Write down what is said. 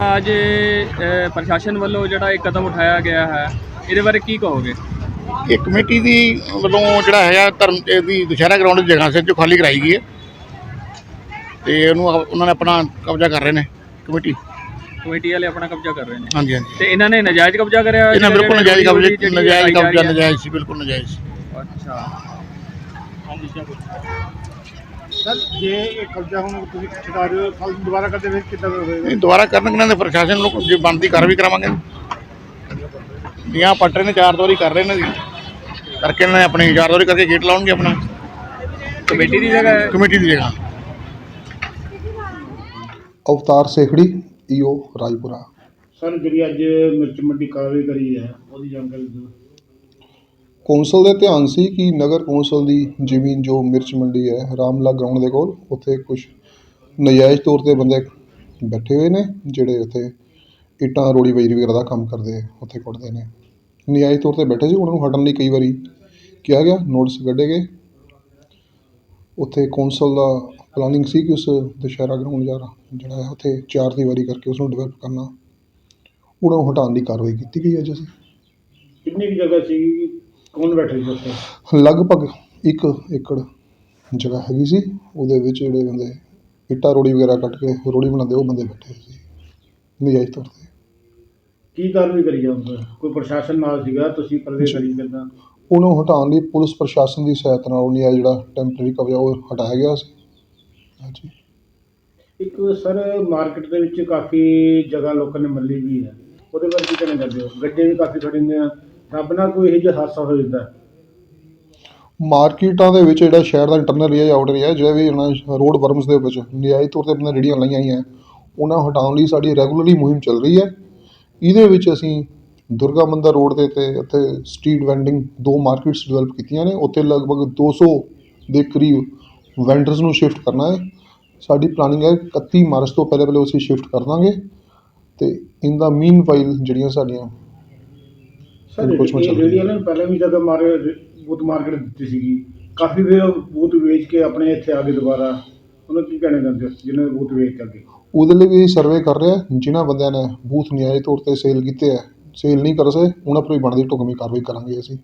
ਅੱਜ ਪ੍ਰਸ਼ਾਸਨ ਵੱਲੋਂ ਜਿਹੜਾ ਇਹ ਕਦਮ ਉਠਾਇਆ ਗਿਆ ਹੈ ਇਹਦੇ ਬਾਰੇ ਕੀ ਕਹੋਗੇ? ਇਹ ਕਮੇਟੀ ਦੀ ਵੱਲੋਂ ਜਿਹੜਾ ਹੈਗਾ ਧਰਮ ਦੀ ਦੁਸ਼ਹਿਰਾ ਗਰਾਊਂਡ ਦੀ ਜਗ੍ਹਾ ਸਿਰ ਜੋ ਖਾਲੀ ਕਰਾਈ ਗਈ ਹੈ। ਤੇ ਉਹਨੂੰ ਆਪ- ਉਹਨਾਂ ਨੇ ਆਪਣਾ ਕਬਜ਼ਾ ਕਰ ਰਹੇ ਨੇ ਕਮੇਟੀ। ਕਮੇਟੀ ਵਾਲੇ ਆਪਣਾ ਕਬਜ਼ਾ ਕਰ ਰਹੇ ਨੇ। ਹਾਂਜੀ ਹਾਂਜੀ। ਤੇ ਇਹਨਾਂ ਨੇ ਨਜਾਇਜ਼ ਕਬਜ਼ਾ ਕਰਿਆ ਇਹਨਾਂ ਬਿਲਕੁਲ ਨਜਾਇਜ਼ ਕਬਜ਼ਾ ਜਿਹੜੀ ਨਜਾਇਜ਼ ਕਬਜ਼ਾ ਹੈ? ਨਜਾਇਜ਼ ਸੀ ਬਿਲਕੁਲ ਨਜਾਇਜ਼ ਸੀ। ਅੱਛਾ। ਸਰ। ਜੇ ਇਹ ਕਬਜ਼ਾ ਹੁਣ ਤੁਸੀਂ ਛਡਾ ਰਹੇ ਹੋ ਕੱਲ ਦੁਬਾਰਾ ਕਰਦੇ ਫਿਰ ਕਿੱਦਾਂ ਹੋਵੇਗਾ ਨਹੀਂ ਦੁਬਾਰਾ ਕਰਨਗੇ ਇਹਨਾਂ ਦੇ ਪ੍ਰਸ਼ਾਸਨ ਨੂੰ ਜੇ ਬਣਦੀ ਕਾਰਵਾਈ ਕਰਾਵਾਂਗੇ ਪੱਟ ਰਹੇ ਨੇ ਚਾਰ ਦੋਰੀ ਕਰ ਰਹੇ ਨੇ ਜੀ। ਕਰਕੇ ਇਹਨਾਂ ਨੇ ਆਪਣੀ ਚਾਰ ਦੋਰੀ ਕਰਕੇ ਗੇਟ ਲਾਉਣਗੇ ਆਪਣਾ। ਕਮੇਟੀ ਦੀ ਜਗ੍ਹਾ ਹੈ? ਕਮੇਟੀ ਦੀ ਜਗ੍ਹਾ। ਅਵਤਾਰ ਸੇਖੜੀ ਈਓ ਰਾਜਪੁਰਾ। ਸਰ ਜਿਹੜੀ ਅੱਜ ਮਿਰਚ ਮੰਡੀ ਕਾਰਵਾਈ ਕਰੀ ਹੈ ਉਹਦੀ ਜਾਣਕਾਰੀ ਦਿਓ। ਕੌਂਸਲ ਦੇ ਧਿਆਨ ਸੀ ਕਿ ਨਗਰ ਕੌਂਸਲ ਦੀ ਜ਼ਮੀਨ ਜੋ ਮਿਰਚ ਮੰਡੀ ਹੈ ਰਾਮਲਾ ਗਰਾਊਂਡ ਦੇ ਕੋਲ ਉੱਥੇ ਕੁਝ ਨਜਾਇਜ਼ ਤੌਰ ਤੇ ਬੰਦੇ ਬੈਠੇ ਹੋਏ ਨੇ ਜਿਹੜੇ ਉੱਥੇ ਇੱਟਾਂ ਰੋੜੀ ਬਜਰੀ ਵਗੈਰਾ ਦਾ ਕੰਮ ਕਰਦੇ ਉੱਥੇ ਕੁੱਟਦੇ ਨੇ। ਨਜਾਇਜ਼ ਤੌਰ ਤੇ ਬੈਠੇ ਸੀ ਉਹਨਾਂ ਨੂੰ ਹਟਣ ਲਈ ਕਈ ਵਾਰੀ ਕਿਹਾ ਗਿਆ ਨੋਟਿਸ ਕੱਢੇ ਗਏ। ਉੱਥੇ ਕੌਂਸਲ ਦਾ ਪਲਾਨਿੰਗ ਸੀ ਕਿ ਉਸ ਦੁਸ਼ਹਿਰਾ ਗਰਾਊਂਡ ਜਾ ਜਿਹੜਾ ਹੈ ਉੱਥੇ ਚਾਰ ਦੀਵਾਰੀ ਕਰਕੇ ਉਸ ਨੂੰ ਡਿਵੈਲਪ ਕਰਨਾ। ਉਹਨਾਂ ਨੂੰ ਹਟਾਉਣ ਦੀ ਕਾਰਵਾਈ ਕੀਤੀ ਗਈ ਅੱਜ ਅਸੀਂ। ਕਿੰਨੀ ਕੁ ਜਗ੍ਹਾ ਸੀ ਕੌਣ ਬੈਠੇ ਸੀ ਉੱਥੇ? ਲਗਭਗ ਇੱਕ ਏਕੜ ਜਗ੍ਹਾ ਹੈਗੀ ਸੀ ਉਹਦੇ ਵਿੱਚ ਜਿਹੜੇ ਬੰਦੇ ਇੱਟਾਂ ਰੋੜੀ ਵਗੈਰਾ ਕੱਟ ਕੇ ਰੋੜੀ ਬਣਾਉਂਦੇ ਉਹ ਬੰਦੇ ਬੈਠੇ ਸੀ। ਨਜਾਇਜ਼ ਤੌਰ ਤੇ। ਕੀ ਕਾਰਵਾਈ ਕਰੀ ਜਾਂਦਾ ਕੋਈ ਪ੍ਰਸ਼ਾਸਨ ਨਾਲ ਸੀਗਾ? ਤੁਸੀਂ ਪਰਦੇ। ਕਰੀ ਕਿੱਦਾਂ ਉਹਨੂੰ ਹਟਾਉਣ ਲਈ ਪੁਲਿਸ ਪ੍ਰਸ਼ਾਸਨ ਦੀ ਸਹਾਇਤਾ ਨਾਲ ਉਹ ਨਜਾਇਜ਼ ਜਿਹੜਾ ਟੈਂਪਰੇਰੀ ਕਬਜ਼ਾ ਉਹ ਹਟਾਇਆ ਗਿਆ ਸੀ। ਹਾਂਜੀ। ਇੱਕ ਸਰ ਮਾਰਕੀਟ ਦੇ ਵਿੱਚ ਕਾਫੀ ਜਗ੍ਹਾ ਲੋਕਾਂ ਨੇ ਮੱਲੀ ਵੀ ਹੈ। ਉਹਦੇ ਬਾਰੇ ਕੀ ਕਹਿਣਾ ਚਾਹੁੰਦੇ ਹੋ? ਗੱਡੇ ਵੀ ਕਾਫੀ ਖੜੇ ਨੇ ਰੱਬ ਨਾਲ ਕੋਈ ਇਹੋ ਜਿਹਾ ਹਾਦਸਾ ਹੋ ਜਾਂਦਾ। ਮਾਰਕੀਟਾਂ ਦੇ ਵਿੱਚ ਜਿਹੜਾ ਸ਼ਹਿਰ ਦਾ ਇੰਟਰਨਲ ਏਰੀਆ ਆਊਟਰ ਏਰੀਆ ਜਿਹੜਾ ਵੀ ਇਹਨਾਂ ਰੋਡ ਵਰਮਸ ਦੇ ਵਿੱਚ ਨਜਾਇਜ਼ ਤੌਰ ਤੇ ਆਪਣਾ ਰੇਹੜੀਆਂ ਲਾਈਆਂ ਹੋਈਆਂ। ਉਹਨਾਂ ਹਟਾਉਣ ਲਈ ਸਾਡੀ ਰੈਗੂਲਰਲੀ ਮੁਹਿੰਮ ਚੱਲ ਰਹੀ ਹੈ। ਇਹਦੇ ਵਿੱਚ ਅਸੀਂ ਦੁਰਗਾ ਮੰਦਰ ਰੋਡ ਦੇ ਤੇ ਉੱਥੇ ਸਟਰੀਟ ਵੈਂਡਿੰਗ ਦੋ ਮਾਰਕੀਟਸ ਡਿਵੈਲਪ ਕੀਤੀਆਂ ਨੇ। ਉੱਥੇ ਲਗਭਗ 200 ਦੇ ਕਰੀਬ ਵੈਂਡਰਸ ਨੂੰ ਸ਼ਿਫਟ ਕਰਨਾ ਹੈ। ਸਾਡੀ ਪਲਾਨਿੰਗ ਹੈ 31 ਮਾਰਚ ਤੋਂ ਪਹਿਲੇ ਪਹਿਲੇ ਅਸੀਂ ਸ਼ਿਫਟ ਕਰ ਦਾਂਗੇ। ਤੇ ਇਨ ਦਾ ਮੀਨ ਵਾਈਲ ਜਿਹੜੀਆਂ ਸਾਡੀਆਂ ਸਰ ਇਹ ਸਕਦਾ। ਜਿਹੜੀ ਇਹਨਾਂ ਨੇ ਪਹਿਲਾਂ ਵੀ ਜਗ੍ਹਾ ਮਾਰੇ ਬੂਤ ਮਾਰਕੀਟ ਦਿੱਤੀ ਸੀਗੀ ਕਾਫੀ ਵੇ ਬੂਤ ਵੇਚ ਕੇ ਆਪਣੇ ਇੱਥੇ ਆ ਗਏ ਦੁਬਾਰਾ ਉਹਨਾਂ ਕੀ ਕਹਿਣਾ ਚਾਹੁੰਦੇ ਹੋ? ਜਿਨ੍ਹਾਂ ਨੇ ਬੂਤ ਵੇਚ ਕੇ ਅੱਗੇ। ਉਹਦੇ ਲਈ ਵੀ ਸਰਵੇ ਕਰ ਰਿਹਾ ਜਿਨ੍ਹਾਂ ਬੰਦਿਆਂ ਨੇ ਬੂਥ ਨਿਆਏ ਤੌਰ ਤੇ ਸੇਲ ਕੀਤੇ ਹੈ। ਸੇਲ ਨਹੀਂ ਕਰ ਸਕੇ, ਉਹਨਾਂ ਪਰ ਵੀ ਬਣਦੀ ਢੁਕਵੀਂ ਕਾਰਵਾਈ ਕਰਾਂਗੇ ਅਸੀਂ।